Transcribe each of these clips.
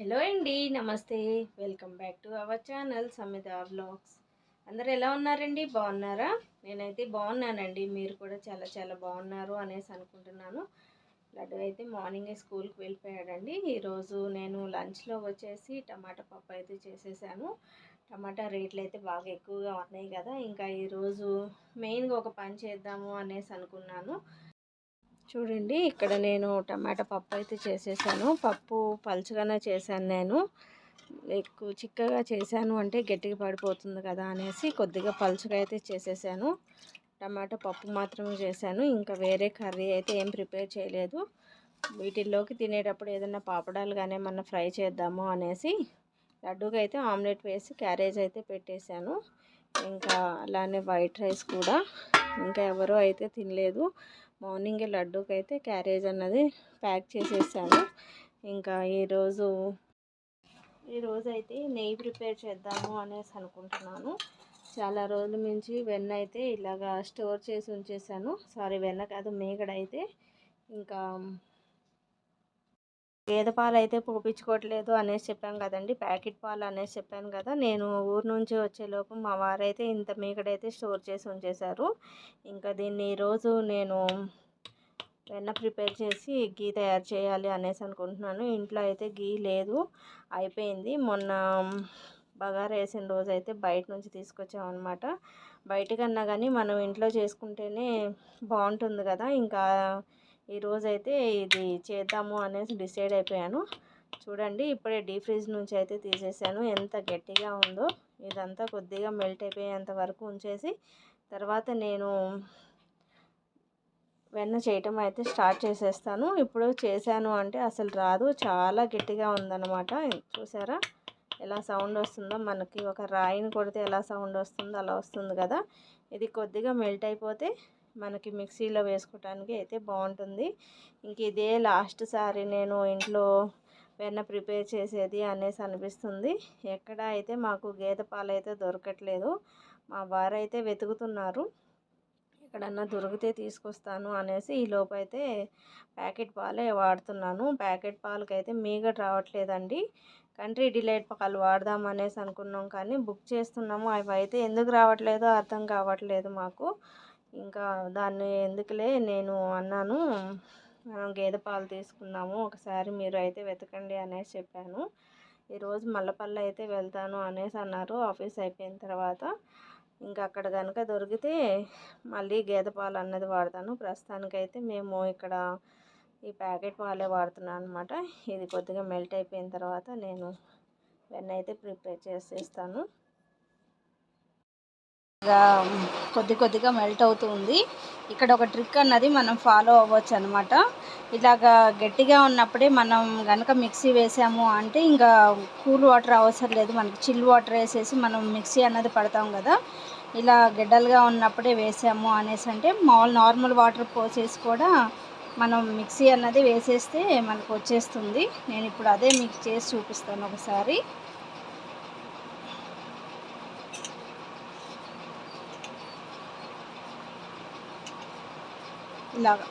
Hello అండి నమస్తే. Welcome back to our channel Samita vlogs. అందరు ఎలా ఉన్నారండి? బాగున్నారా? నేనైతే బాగున్నానండి. మీరు కూడా చాలా చాలా బాగున్నారు అనేసి అనుకుంటున్నాను. లడ్డు అయితే మార్నింగే స్కూల్కి వెళ్ళిపోయాడండి. ఈరోజు నేను లంచ్లో వచ్చేసి టమాటా పప్పు అయితే చేసేసాను. టమాటా రేట్లు అయితే బాగా ఎక్కువగా ఉన్నాయి కదా. ఇంకా ఈరోజు మెయిన్గా ఒక పని చేద్దాము అనేసి అనుకున్నాను. చూడండి ఇక్కడ నేను టమాటా పప్పు అయితే చేసేసాను. పప్పు పలుచగానే చేశాను నేను. ఎక్కువ చిక్కగా చేశాను అంటే గట్టిగా పడిపోతుంది కదా అనేసి కొద్దిగా పలుచగా అయితే చేసేసాను. టమాటా పప్పు మాత్రమే చేశాను. ఇంకా వేరే కర్రీ అయితే ఏం ప్రిపేర్ చేయలేదు. వీటిల్లోకి తినేటప్పుడు ఏదైనా పాపడాలు కానీ ఏమన్నా ఫ్రై చేద్దాము అనేసి లడ్డూకి అయితే ఆమ్లెట్ వేసి క్యారేజ్ అయితే పెట్టేశాను. ఇంకా అలానే వైట్ రైస్ కూడా. ఇంకా ఎవరు అయితే తినలేదు. మార్నింగ్ లడ్డూకి అయితే క్యారేజ్ అన్నది ప్యాక్ చేసేసాను ఇంకా ఈరోజు ఈరోజు అయితే నెయ్యి ప్రిపేర్ చేద్దాము అనేసి అనుకుంటున్నాను. చాలా రోజుల నుంచి వెన్న అయితే ఇలాగా స్టోర్ చేసి ఉంచేసాను. సారీ వెన్న కాదు మేగడ అయితే ఇంకా గేదె పాలు అయితే పోపించుకోవట్లేదు అనేసి చెప్పాను కదండి. ప్యాకెట్ పాలు అనేసి చెప్పాను కదా. నేను ఊరు నుంచి వచ్చేలోపు మా వారైతే ఇంత మీగడైతే స్టోర్ చేసి ఉంచేశారు. ఇంకా దీన్ని ఈరోజు నేను వెన్న ప్రిపేర్ చేసి గీ తయారు చేయాలి అనేసి అనుకుంటున్నాను. ఇంట్లో అయితే గీ లేదు. అయిపోయింది. మొన్న బగారా వేసిన రోజు అయితే బయట నుంచి తీసుకొచ్చామన్నమాట బయటకన్నా కానీ మనం ఇంట్లో చేసుకుంటేనే బాగుంటుంది కదా. ఇంకా ఈరోజైతే ఇది చేద్దాము అనేసి డిసైడ్ అయిపోయాను. చూడండి ఇప్పుడే డీ ఫ్రిడ్జ్ నుంచి అయితే తీసేసాను. ఎంత గట్టిగా ఉందో ఇదంతా కొద్దిగా మెల్ట్ అయిపోయేంత వరకు ఉంచేసి తర్వాత నేను వెన్న చేయటం అయితే స్టార్ట్ చేసేస్తాను. ఇప్పుడు చేశాను అంటే అసలు రాదు. చాలా గట్టిగా ఉందన్నమాట. చూసారా? ఎలా సౌండ్ వస్తుందో మనకి ఒక రాయిని కొడితే ఎలా సౌండ్ వస్తుందో అలా వస్తుంది కదా. ఇది కొద్దిగా మెల్ట్ అయిపోతే మనకి మిక్సీలో వేసుకోవటానికి అయితే బాగుంటుంది. ఇంక ఇదే లాస్ట్ సారి నేను ఇంట్లో వెన్న ప్రిపేర్ చేసేది అనేసి అనిపిస్తుంది. ఎక్కడ అయితే మాకు గేదె పాలు అయితే దొరకట్లేదు మా వారు అయితే వెతుకుతున్నారు. ఎక్కడన్నా దొరికితే తీసుకొస్తాను అనేసి ఈ లోపైతే ప్యాకెట్ పాలే వాడుతున్నాను. ప్యాకెట్ పాలకైతే మీగడ రావట్లేదండి. కంట్రీ డిలైట్ పాలు వాడదాం అనేసి అనుకున్నాం కానీ బుక్ చేస్తున్నాము. అవి అయితే ఎందుకు రావట్లేదో అర్థం కావట్లేదు మాకు. ఇంకా దాన్ని ఎందుకులే నేను అన్నాను మనం గేదె పాలు తీసుకున్నాము ఒకసారి మీరు అయితే వెతకండి అనేసి చెప్పాను. ఈరోజు మల్లపల్లి అయితే వెళ్తాను అనేసి అన్నారు ఆఫీస్ అయిపోయిన తర్వాత. ఇంకా అక్కడ కనుక దొరికితే మళ్ళీ గేదె పాలు అన్నది వాడతాను. ప్రస్తుతానికైతే మేము ఇక్కడ ఈ ప్యాకెట్ పాలే వాడుతున్నాను అనమాట ఇది కొద్దిగా మెల్ట్ అయిపోయిన తర్వాత నేను వెన్న అయితే ప్రిపేర్ చేసేస్తాను కొద్ది కొద్దిగా మెల్ట్ అవుతుంది ఇక్కడ ఒక ట్రిక్ అన్నది మనం ఫాలో అవ్వచ్చు అనమాట ఇలాగా గట్టిగా ఉన్నప్పుడే మనం కనుక మిక్సీ వేసాము అంటే ఇంకా కూల్ వాటర్ అవసరం లేదు. మనకి చిల్ వాటర్ వేసేసి మనం మిక్సీ అన్నది పడతాం కదా. ఇలా గడ్డలుగా ఉన్నప్పుడే వేసాము అనేసి అంటే మామూలు నార్మల్ వాటర్ పోసేసి కూడా మనం మిక్సీ అన్నది వేసేస్తే మనకు వచ్చేస్తుంది. నేను ఇప్పుడు అదే మీకు చేసి చూపిస్తాను ఒకసారి. ఇలాగ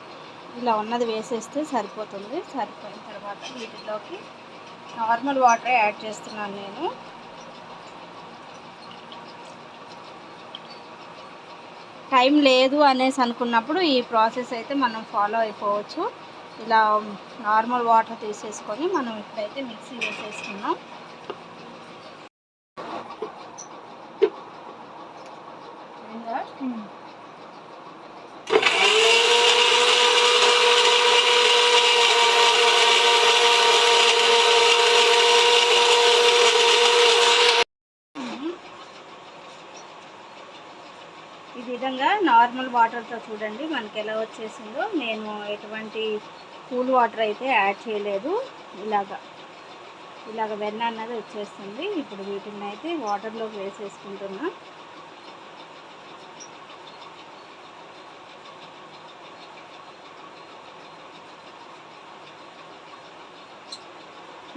ఇలా ఉన్నది వేసేస్తే సరిపోతుంది. సరిపోయిన తర్వాత వీటిలోకి నార్మల్ వాటర్ యాడ్ చేస్తున్నాను నేను. టైం లేదు అనేసి అనుకున్నప్పుడు ఈ ప్రాసెస్ అయితే మనం ఫాలో అయిపోవచ్చు. ఇలా నార్మల్ వాటర్ తీసేసుకొని మనం ఇప్పుడైతే మిక్సీ వేసేసుకున్నాం విధంగా వాటర్తో చూడండి మనకి ఎలా వచ్చేసిందో. నేను ఎటువంటి కూల్ వాటర్ అయితే యాడ్ చేయలేదు. ఇలాగా ఇలాగ వెన్న అన్నది వచ్చేస్తుంది. ఇప్పుడు వీటిని అయితే వాటర్లోకి వేసేసుకుంటున్నా.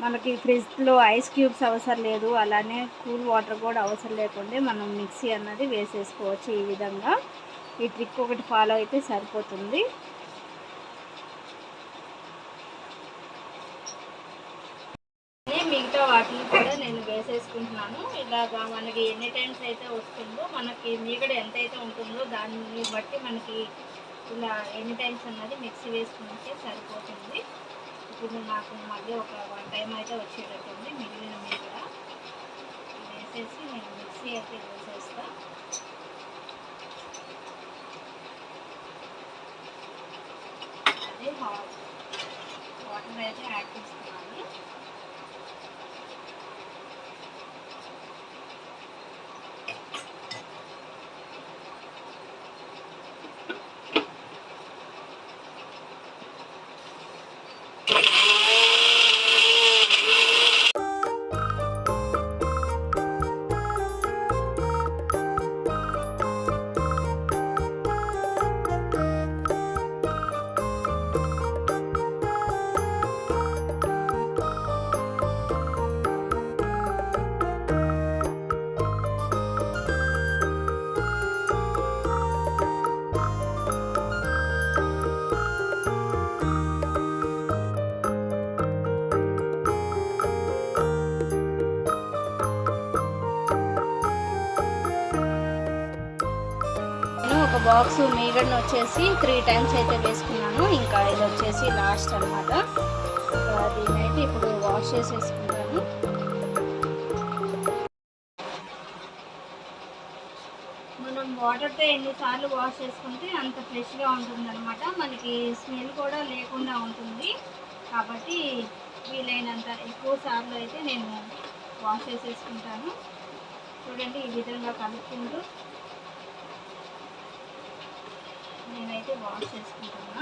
మనకి ఫ్రిడ్జ్లో ఐస్ క్యూబ్స్ అవసరం లేదు. అలానే కూల్ వాటర్ కూడా అవసరం లేకుండా మనం మిక్సీ అన్నది వేసేసుకోవచ్చు ఈ విధంగా. ఈ ట్రిక్ ఒకటి ఫాలో అయితే సరిపోతుంది. మిగతా వాటిని కూడా నేను వేసేసుకుంటున్నాను. ఇలాగా మనకి ఎన్ని టైమ్స్ అయితే వస్తుందో మనకి మీగడ ఎంత అయితే ఉంటుందో దాన్ని బట్టి మనకి ఇలా ఎన్ని టైమ్స్ అన్నది మిక్సీ వేసుకుంటే సరిపోతుంది. ఇప్పుడు నాకు మధ్య ఒక వన్ టైం అయితే వచ్చేటట్టుంది మిగిలిన మీగడ. వేసేసి నేను మిక్సీ అయితే వేసేస్తా అదే హాట్ వాటర్ అయితే యాడ్ బాక్స్ మీగడను వచ్చేసి త్రీ టైమ్స్ అయితే వేసుకున్నాను. ఇంకా ఇది వచ్చేసి లాస్ట్ అనమాట దీన్నైతే అయితే ఇప్పుడు వాష్ చేసేసుకుంటాను. మనం వాటర్తో ఎన్నిసార్లు వాష్ చేసుకుంటే అంత ఫ్రెష్గా ఉంటుంది అనమాట మనకి స్మెల్ కూడా లేకుండా ఉంటుంది. కాబట్టి వీలైనంత ఎక్కువ సార్లు అయితే నేను వాష్ చేసేసుకుంటాను. చూడండి ఈ విధంగా కలుపుకుంటూ. అయితే వాష్ చేసుకుంటున్నా.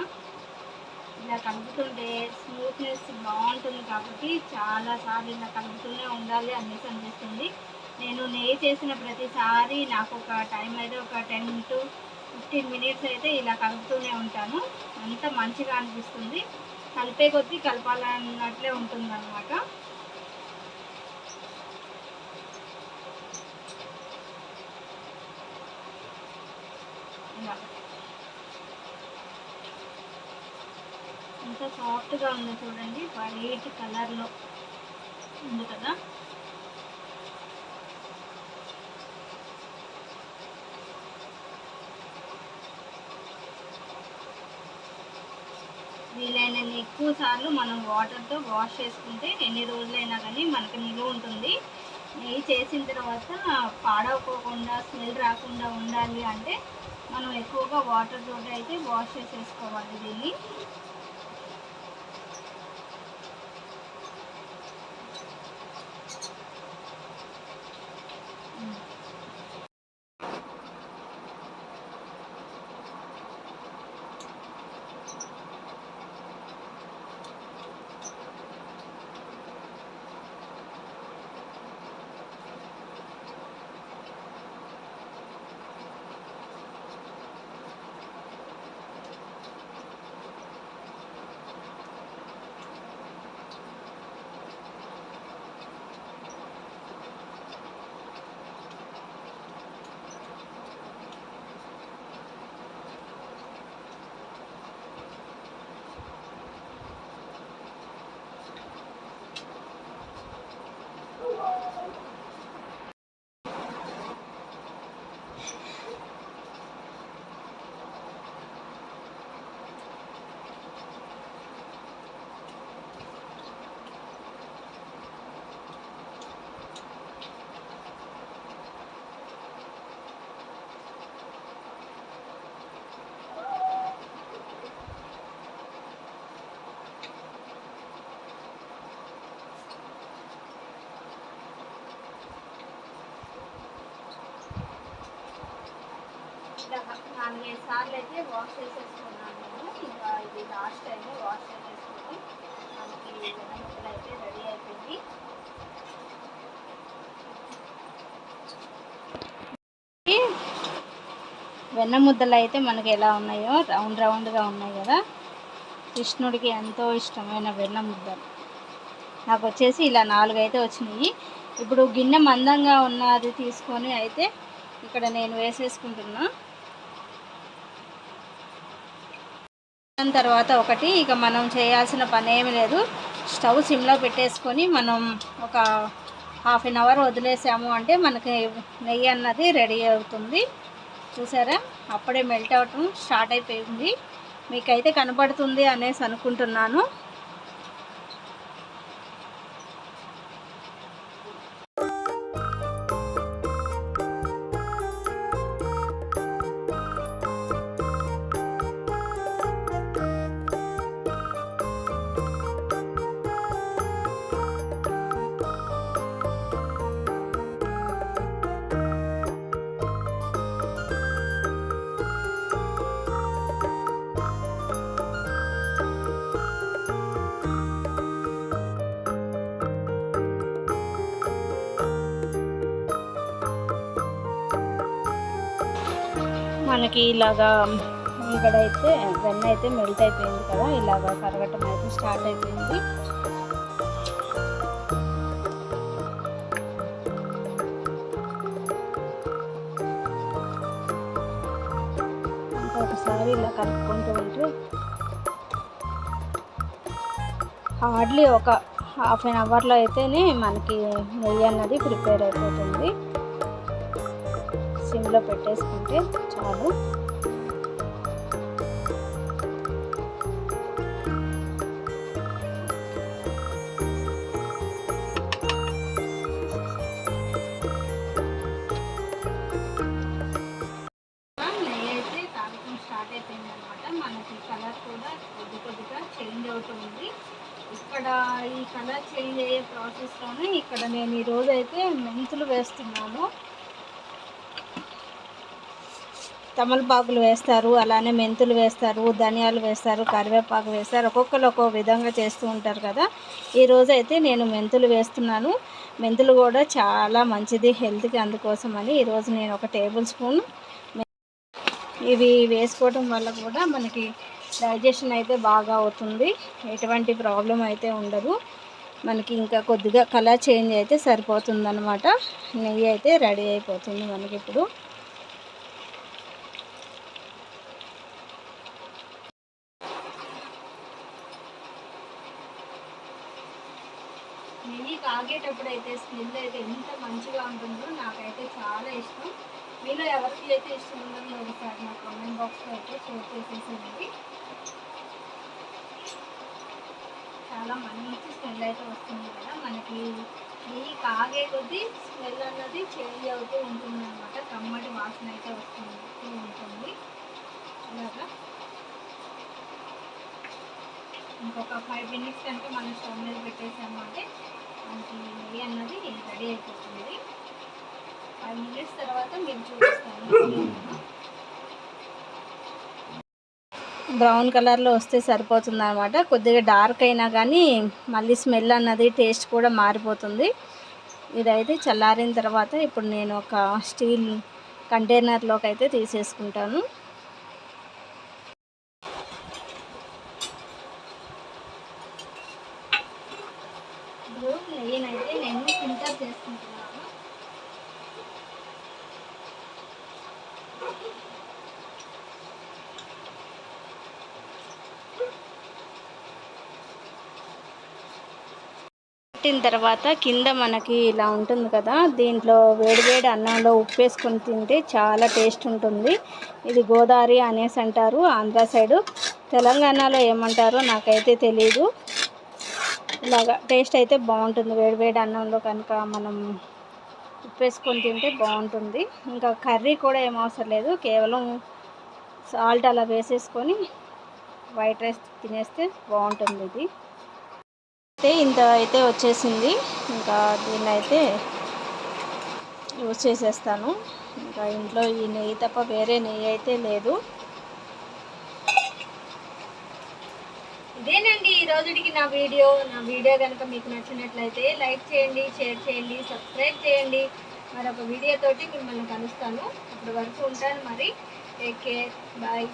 ఇలా కలుపుతుంటే స్మూత్నెస్ బాగుంటుంది కాబట్టి చాలా సార్లు ఇలా కలుపుతూనే ఉండాలి అనేసి అనిపిస్తుంది. నేను నెయ్యి చేసిన ప్రతిసారి నాకు ఒక టైం అయితే ఒక టెన్ టు ఫిఫ్టీన్ మినిట్స్ అయితే ఇలా కలుపుతూనే ఉంటాను. అంత మంచిగా అనిపిస్తుంది. కలిపే కొద్దీ కలపాలన్నట్లే ఉంటుందన్నమాట. ఇలా. ఎంత సాఫ్ట్గా ఉందో చూడండి వైట్ కలర్లో ఉంది కదా. వీలైనన్ని ఎక్కువ సార్లు మనం వాటర్తో వాష్ చేసుకుంటే ఎన్ని రోజులైనా కానీ మనకి నిలువ ఉంటుంది. నెయ్యి చేసిన తర్వాత పాడవకోకుండా స్మెల్ రాకుండా ఉండాలి అంటే మనం ఎక్కువగా వాటర్ తోటి అయితే వాష్ చేసేసుకోవాలి దీన్ని. నాలుగైదు సార్లు అయితే వాష్ చేసేసుకున్నాను ఇంకా ఇది లాస్ట్ టైం వాష్ చేసేసుకుని మనకి వెనముద్దలు అయితే రెడీ అయిపోయింది. వెన్న ముద్దలు అయితే మనకి ఎలా ఉన్నాయో రౌండ్ రౌండ్గా ఉన్నాయి కదా. కృష్ణుడికి ఎంతో ఇష్టమైన వెన్న ముద్దలు. నాకు వచ్చేసి ఇలా నాలుగు అయితే వచ్చినాయి. ఇప్పుడు గిన్నె మందంగా ఉన్నది తీసుకొని అయితే ఇక్కడ నేను వేసేసుకుంటున్నా. దాని తర్వాత ఒకటి ఇక మనం చేయాల్సిన పని ఏమి లేదు. స్టవ్ సిమ్లో పెట్టేసుకొని మనం ఒక హాఫ్ అన్ అవర్ వదిలేసాము అంటే మనకి నెయ్యి అన్నది రెడీ అవుతుంది. చూసారా? అప్పుడే మెల్ట్ అవటం స్టార్ట్ అయిపోయింది. మీకైతే కనబడుతుంది అనేసి అనుకుంటున్నాను. మనకి ఇలాగా ఇక్కడైతే వెన్న అయితే మెల్ట్ అయిపోయింది కదా ఇలాగా కరగటం అయితే స్టార్ట్ అయిపోయింది. ఒకసారి ఇలా కలుపుకుంటూ ఉంటే హార్డ్లీ ఒక హాఫ్ అన్ అవర్లో అయితేనే మనకి నెయ్యి అన్నది ప్రిపేర్ అయిపోతుంది. సిమ్లో పెట్టేసుకుంటే చాలు అయితే తాగటం స్టార్ట్ అయిపోయింది అనమాట మనకి కలర్ కూడా కొద్ది కొద్దిగా చేంజ్ అవుతుంది. ఇక్కడ ఈ కలర్ చేంజ్ అయ్యే ప్రాసెస్లోనే ఇక్కడ నేను ఈరోజు అయితే మెంతులు వేస్తున్నాను. తమలపాకులు వేస్తారు అలానే మెంతులు వేస్తారు ధనియాలు వేస్తారు కరివేపాకు వేస్తారు ఒక్కొక్కరు ఒక్కో విధంగా చేస్తూ ఉంటారు కదా. ఈరోజు అయితే నేను మెంతులు వేస్తున్నాను. మెంతులు కూడా చాలా మంచిది హెల్త్కి అందుకోసం అని. ఈరోజు నేను ఒక టేబుల్ స్పూన్ ఇవి వేసుకోవడం వల్ల కూడా మనకి డైజెషన్ అయితే బాగా అవుతుంది. ఎటువంటి ప్రాబ్లం అయితే ఉండదు. మనకి ఇంకా కొద్దిగా కలర్ చేంజ్ అయితే సరిపోతుందనమాట నెయ్యి అయితే రెడీ అయిపోతుంది మనకి ఇప్పుడు. నెయ్యి కాగేటప్పుడు అయితే స్మెల్ అయితే ఎంత మంచిగా ఉంటుందో నాకైతే చాలా ఇష్టం. మీలో ఎవరికి అయితే ఇష్టం ఉందో మీరు ఒకసారి నా కామెంట్ బాక్స్లో అయితే షేర్ చేసేసేయండి. చాలా మంచి స్మెల్ అయితే వస్తుంది కదా మనకి నెయ్యి కాగే కొద్దీ స్మెల్ అన్నది చేంజ్ అవుతూ ఉంటుంది అనమాట కమ్మటి వాసన అయితే వస్తుంది ఉంటుంది. అలాగా? ఇంకొక ఫైవ్ మినిట్స్ కనుక మనం స్టవ్ మీద పెట్టేసామంటే నెయ్యి అన్నది రెడీ అయిపోతుంది. ఫైవ్ మినిట్స్ తర్వాత మీరు చూపిస్తాను. బ్రౌన్ కలర్లో వస్తే సరిపోతుంది అనమాట కొద్దిగా డార్క్ అయినా కానీ మళ్ళీ స్మెల్ అన్నది టేస్ట్ కూడా మారిపోతుంది. ఇదైతే చల్లారిన తర్వాత ఇప్పుడు నేను ఒక స్టీల్ కంటైనర్లోకి అయితే తీసేసుకుంటాను ఇప్పుడు నెయ్యినైతే నేను ఫిల్టర్ చేసుకుంటున్నాను పెట్టిన తర్వాత కింద మనకి ఇలా ఉంటుంది కదా దీంట్లో వేడివేడి అన్నంలో ఉప్పు వేసుకొని తింటే చాలా టేస్ట్ ఉంటుంది. ఇది గోదావరి అనేసి అంటారు ఆంధ్ర సైడు. తెలంగాణలో ఏమంటారో నాకైతే తెలియదు ఇలాగా టేస్ట్ అయితే బాగుంటుంది. వేడివేడి అన్నంలో కనుక మనం ఉప్పు వేసుకొని తింటే బాగుంటుంది. ఇంకా కర్రీ కూడా ఏం అవసరం లేదు. కేవలం సాల్ట్ అలా వేసేసుకొని వైట్ రైస్ తినేస్తే బాగుంటుంది ఇది. అయితే ఇంత అయితే వచ్చేసింది. ఇంకా దీన్ని అయితే యూజ్ చేసేస్తాను. ఇంకా ఇంట్లో ఈ నెయ్యి తప్ప వేరే నెయ్యి అయితే లేదు. ఇదేనండి ఈ రోజుకి నా వీడియో. నా వీడియో కనుక మీకు నచ్చినట్లయితే లైక్ చేయండి షేర్ చేయండి సబ్స్క్రైబ్ చేయండి. మరొక వీడియోతోటి మిమ్మల్ని కలుస్తాను. అప్పటి వరకు ఉంటాను మరి. Take care. బాయ్.